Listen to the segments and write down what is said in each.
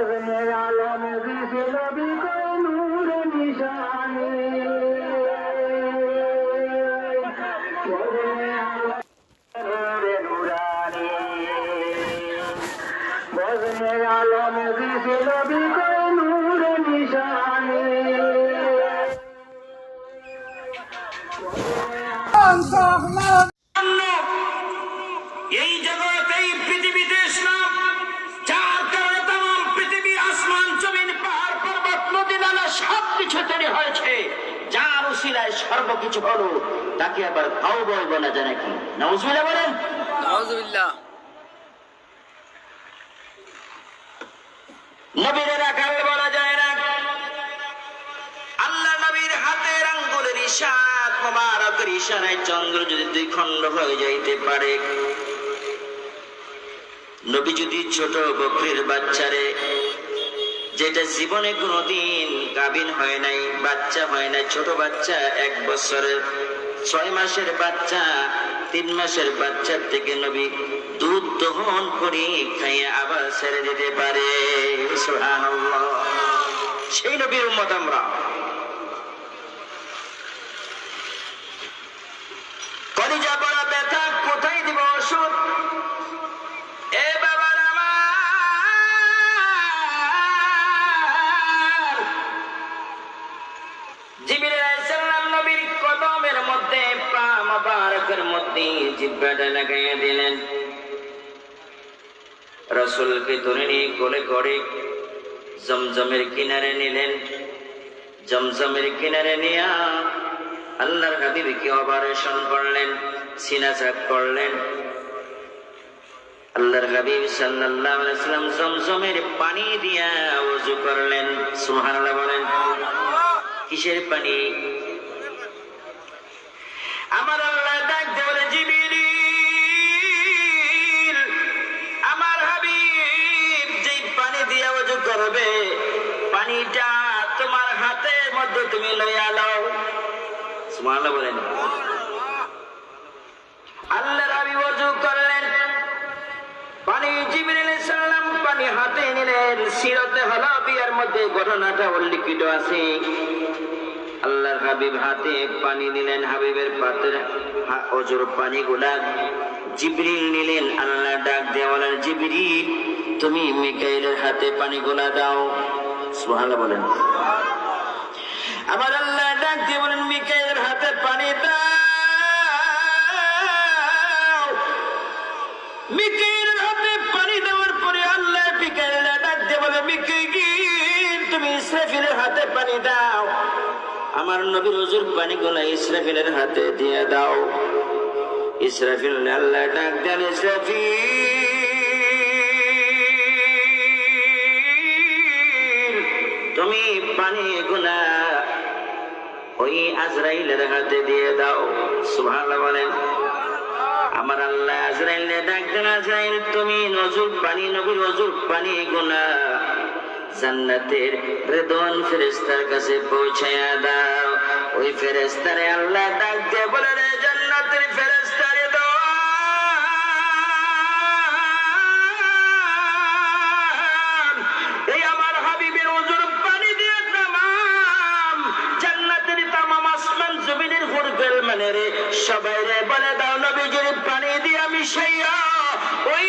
বজনে আলম দিছে নবী নূর নিশানি বজনে আলম নূরে নুরানি বজনে আলম দিছে নবী নূর নিশানি এই সর্বকিছু হলো তাকে আবার কাউ বল বলা যায় নাকি? বলেন। নাউজুবিল্লাহ। নবীদের আকার বলা যায় না। আল্লাহ নবীর হাতের আঙ্গুলের ইশাক মোবারকের ইশারায় চন্দ্র যদি দুই খণ্ড হয়ে যাইতে পারে নবী যদি ছোট বকরির বাচ্চারে যেটা জীবনে কোনোদিন গাভিন হয় নাই, বাচ্চা হয় নাই, ছোট বাচ্চা এক বছরের, ছয় মাসের বাচ্চা, তিন মাসের বাচ্চার থেকে নবী দুধ দহন করে খাইয়ে আবার ছেড়ে দিতে পারে। সেই নবীর উম্মত আমরা। কলিজা বড় ব্যথা, কোথায় দিব ওষুধ? এ জিব্বাটা লাগাইয়া দিলেন। রসুলকে নিয়ে জমজমের কিনারে নিলেন। জমজমের কিনারে নিয়া আল্লাহর হাবিবকে অপারেশন করলেন সিনাচাক করলেন। আল্লাহর হাবিব সাল্লাল্লাহু আলাইহি জমজমের পানি দিয়া ওযু করলেন। সুবহানাল্লাহ বলেন, কিসের পানি? আমার আল্লাহ ডাক দেওয়ার জিবিরিল। আমার হাবিব যেই পানি দিয়া ওযু করবে, পানিটা তোমার হাতের মধ্যে তুমি লইয়া লও সুবহানাল্লাহ বলেন। আল্লাহর হাবিব ওযু করলেন। পানি জিবরিল সাল্লাম পানি হাতে নিলেন। সিরতে হলো বিয়ার মধ্যে ঘটনাটা উল্লিখিত আছে। আল্লাহর হাবিব হাতে পানি নিলেন হাবিবের পাত্রে অজুর পানি গুলা জিবরিল নিলেন, আল্লাহ ডাক দিয়ে বলেন, জিবরিল, তুমি মিকাইলের হাতে পানি গুলা দাও। সুবহানাল্লাহ বলেন। আবার আল্লাহ ডাক দিয়ে বলেন, মিকাইলের হাতে পানি দাও। মিকের হাতে পানি দেওয়ার পরে আল্লাহ মিকের ডাক দিয়ে বলে মিকে তুমি ইসরাফিলের হাতে পানি দাও। আমার নবীর হুজুর পানি গুলা ইসরাফিলের হাতে দিয়ে দাও। ইসরাফিল আল্লাহ ডাক দেন, ইসরাফিল, তুমি পানি গুলা ওই আজরাইলের হাতে দিয়ে দাও। সুবহানাল্লাহ বলেন। আমার আল্লাহ আজরাইল ডাকতেন আজরাইল, তুমি নজর পানি, নবীর নজর পানি গুনা জান্নাতের রেদন ফেরেস্তার কাছে পৌঁছায়া দাও। ওই ফেরেস্তারে আল্লাহ ডাক দিয়ে বলে, রে জান্নাতের ফেরেস্তারে মানে রে, সবাই রে বলে দাও, নবীজির পানি দিয়ে আমি সেইয়া ওই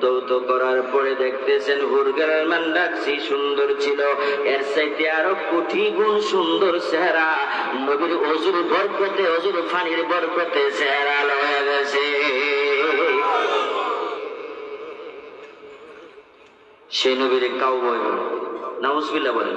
দৌত করার পরে দেখতেছেন হুরগেলের মান ডাকছি সুন্দর ছিল। এর চাইতে আরও কোটি গুণ সুন্দর চেহারা। নবীর অজুর বরকতে, অজুর ফানির বরকতে চেহারা লয়ে গেছে। সেই নবীর কাউ বয় নাউজবিল্লাহ বলেন।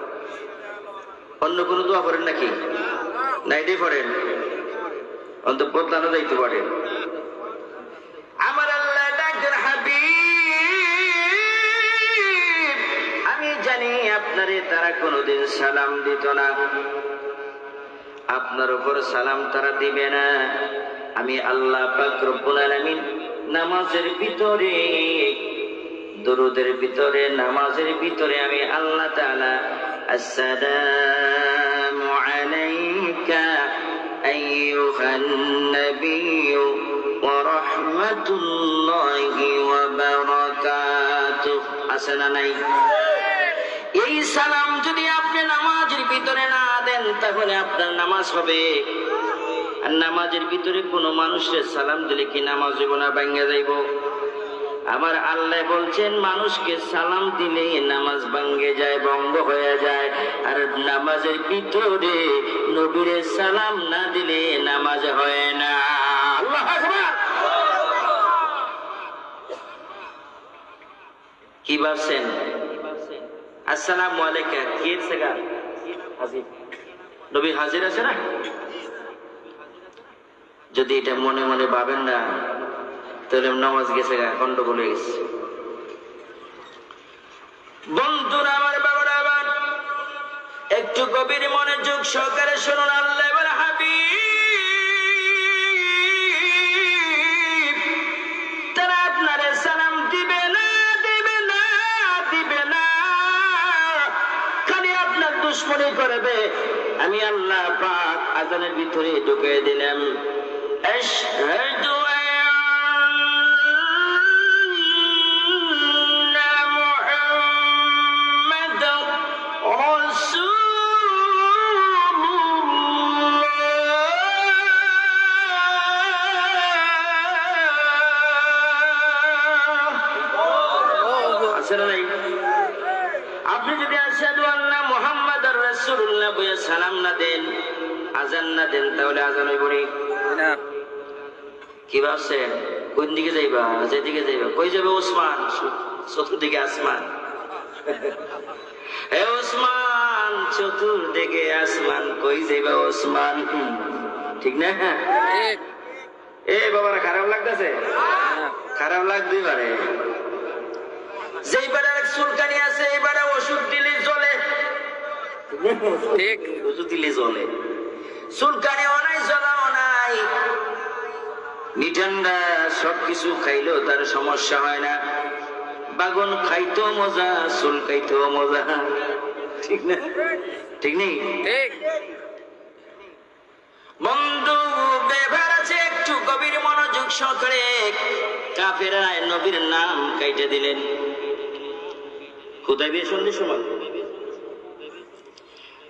অন্য কোনো দোয়া করেন নাকি? না পড়েন। অন্ত বদলানো যাইতে পারেন আমার আল্লাহ আমি জানি আপনারে তারা কোনোদিন সালাম দিত না। আপনার উপর সালাম তারা দিবে না। আমি আল্লাহ পাক রব্বুল আলামিন নামাজের ভিতরে, দরুদের ভিতরে, নামাজের ভিতরে আমি আল্লাহ তাআলা আলাইকা আইয়ুহান নাবিয়্যু ওয়া রাহমাতুল্লাহি ওয়া বারাকাতুহু আসেনা নাই? এই সালাম যদি আপনি নামাজের ভিতরে না দেন, তাহলে আপনার নামাজ হবে। আর নামাজের ভিতরে কোনো মানুষের সালাম দিলে কি নামাজ না, ভাঙ্গা যাইব? আমার আল্লাহ বলছেন, মানুষকে সালাম দিলে নামাজ ভাঙ্গে যায় ভঙ্গ হয়ে যায়। আর নামাজের ভিতরে নবীরে সালাম না দিলে নামাজ হয় না। কি ভাবছেন? আসসালাম আলাইকুম। কি হচ্ছে গা? হাজির। নবী হাজির আছে না? যদি এটা মনে মনে ভাবেন না তাহলে নামাজ গেছে গন্ডগোল হয়ে গেছে। বন্ধুরা আমার বাবারা আবার একটু গভীর মনোযোগ সহকারে শুনুন, আল্লাহ তারা আপনারে দিবে না দিবে না দিবে না। খালি আপনার আমি আল্লাহ আজানের ভিতরে ঢুকে দিলাম। আশহাদু কি ভাবছেন কোন দিকে যাইবা? যেদিকে যাইবা? কই যাবে ওসমান? চতুর্দিকে আসমান। হে ওসমান চতুর্দিকে আসমান কই যাইবা ওসমান? ঠিক না? এ বাবারা খারাপ লাগতেছে? খারাপ লাগতে পারে। যেইবারে এক চুলকানি আছে এইবারে ওষুধ দিলে জ্বলে। ঠিক। ওষুধ দিলে জ্বলে। চুলকানিও নাই জ্বলাও নাই মিঠান্ডা সবকিছু খাইলেও তার সমস্যা হয় না। বাগন খাইতেও মজা চুল খাইতেও মজা। ঠিক না? ঠিক নেই? ঠিক। বন্ধু ব্যবহার আছে একটু গভীর মনোযোগ সহকারে। কাফেরা নবীর নাম কাইটে দিলেন। কোথায় দিয়ে সন্ধ্যে সময়?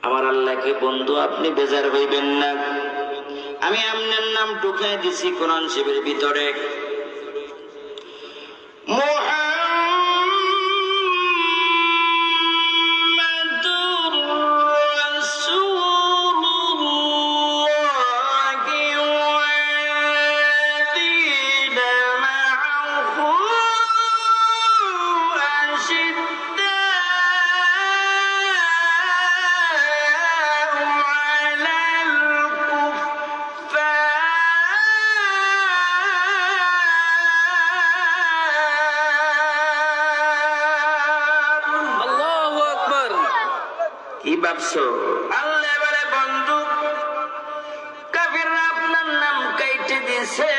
আমার আল্লাহকে বন্ধু আপনি বেজার হইবেন না। আমি আপনার নাম ঢুকে দিছি কোরআন শিবের ভিতরে। দিছে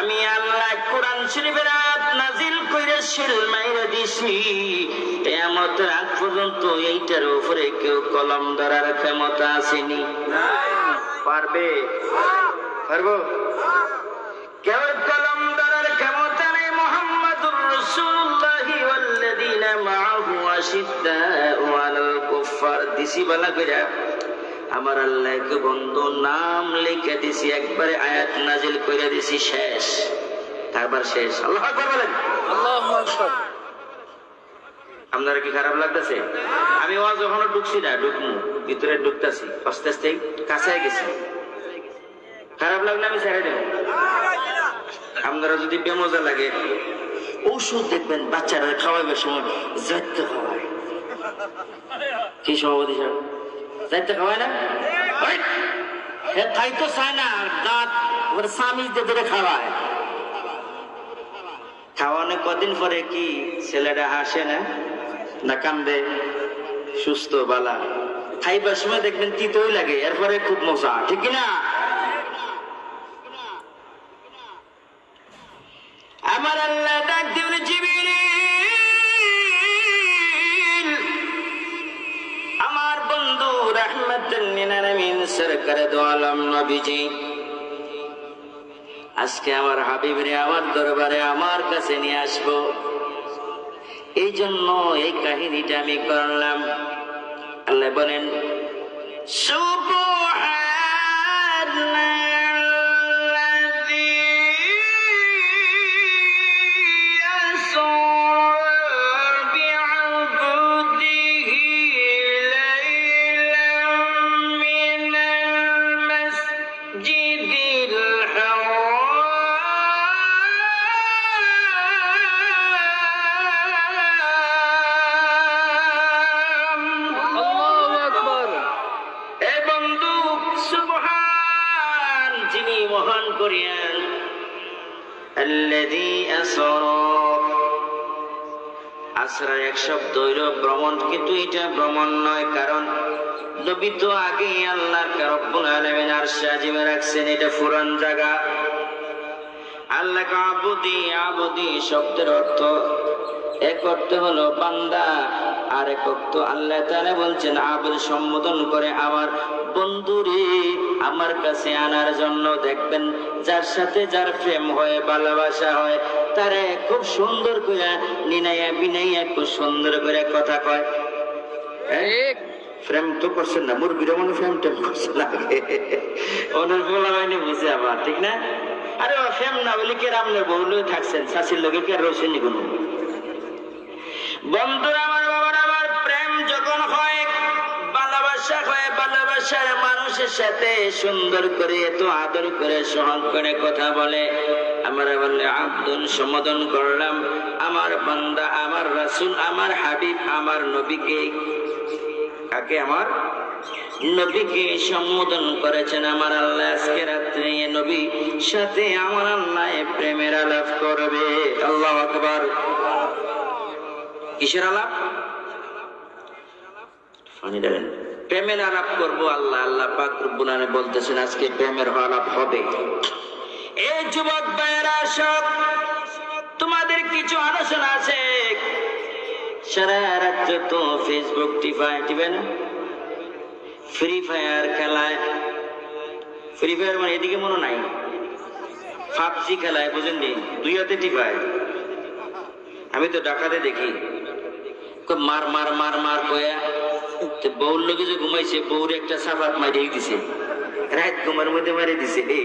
আমি আল্লাহ কোরআন শরীফের আয়াত নাজিল কইরা শিল মাইরা দিছি। কিয়ামত আগ পর্যন্ত এইটার উপরে কেউ কলম ধরার ক্ষমতা আসেনি। পারবে? পারব? কেউ কলম ধরার ক্ষমতা নেই মোহাম্মদুর রাসূলুল্লাহি ওয়াল্লাযীনা মাআহু আশিদ্দাউ আলাল কুফার দিছি বালা কইরা আমার আল্লাহকে বন্ধু নাম লিখে দিছি একবারে আয়াত নাজিল কইরা দিছি শেষ। তারপর শেষ। আল্লাহ বলেন। আল্লাহু আপনারা কি খারাপ লাগতেছে? আমি ও যখনও ঢুকছি না ঢুকমু ভিতরে ঢুকতেছি আস্তে আস্তে কাছায় গেছি। খারাপ লাগলে আমি ছেড়ে দেবো। আপনারা যদি বেমজা লাগে ঔষধ দেখবেন বাচ্চারা খাওয়াইবার সময় খাওয়ায় কি সভাপতি সাহেব? যাইতে না? ওই, হে তাই তো চায় না দাঁত ওর স্বামী ধরে খাওয়ায়। খাওয়ানো কদিন পরে কি ছেলেটা হাসে না? না কান্দে? সুস্থ বালা। খাইবার সময় দেখবেন তিতই লাগে এরপরে খুব মজা ঠিক না আমার আল্লাহ ডাক সরকার দো আলম নবীজি। আজকে আমার হাবিবরে, আমার দরবারে, আমার কাছে নিয়ে আসব। এই জন্য এই কাহিনীটা আমি করলাম। আল্লাহ বলেন সুবহানাল্লাযী আল্লাযী আসরা। আসরা এক শব্দ হইল ভ্রমণ, কিন্তু এটা ভ্রমণ নয়, কারণ নবী তো আগেই আল্লাহ রব্বুল আলামিন আরশে আজিমে রাখছেন, এটা ফুরান জায়গা। আল্লাহ আবুদি আবুদি শব্দের অর্থ, এক অর্থ হলো বান্দা, আর এক অর্থ আল্লাহ তাআলা বলছেন আবুদ সম্বোধন করে আমার বন্ধুরে, আমার কাছে আনার জন্য দেখবেন, যার সাথে যার প্রেম হয়, ভালোবাসা হয়, তারে খুব সুন্দর করে নিনাইয়া বিনাইয়া খুব সুন্দর করে কথা কয়। তো করছেন না টেম করছে না। বলা হয়নি, বুঝে আবার, ঠিক না? আরে না কে রামনের বউ থাকছেন? কে বন্ধুরা, আমার বাবার আমার প্রেম যখন হয় ভালোবাসা হয়, ভালোবাসার মানুষের সাথে সুন্দর করে, এত আদর করে, সহন করে কথা বলে। আমরা বললে আব্দুল সম্বোধন করলাম, আমার বান্দা, আমার রাসূল, আমার হাবিব, আমার নবীকে কাকে আমার? নবীকে সম্বোধন করেছেন আমার আল্লাহ আজকে রাত্রে। নবী সাথে আমার আল্লাহ প্রেমের আলাপ করবে। আল্লাহ আকবার। কিসের আলাপ? ফানি দেবেন। প্রেমের আলাপ করব, আল্লাহ আল্লাহ পাক বলতেছেন, আজকে প্রেমের আলাপ হবে। এই যুবক ভাইয়েরা সব তোমাদের কিছু আলোচনা আছে? সারা রাত্র তো ফেসবুক না? ফ্রি ফায়ার খেলায়। ফ্রি ফায়ার মানে এদিকে মনে নাই? পাবজি খেলায়, বুঝেন নি? দুই হাতে টিপায়। আমি তো ডাকাতে দেখি। মার মার মার মার কয়া বউর লোকে যে ঘুমাইছে, বউর একটা সাফাত মারিয়ে দিছে। রাত ঘুমার মধ্যে মারি দিছে। এই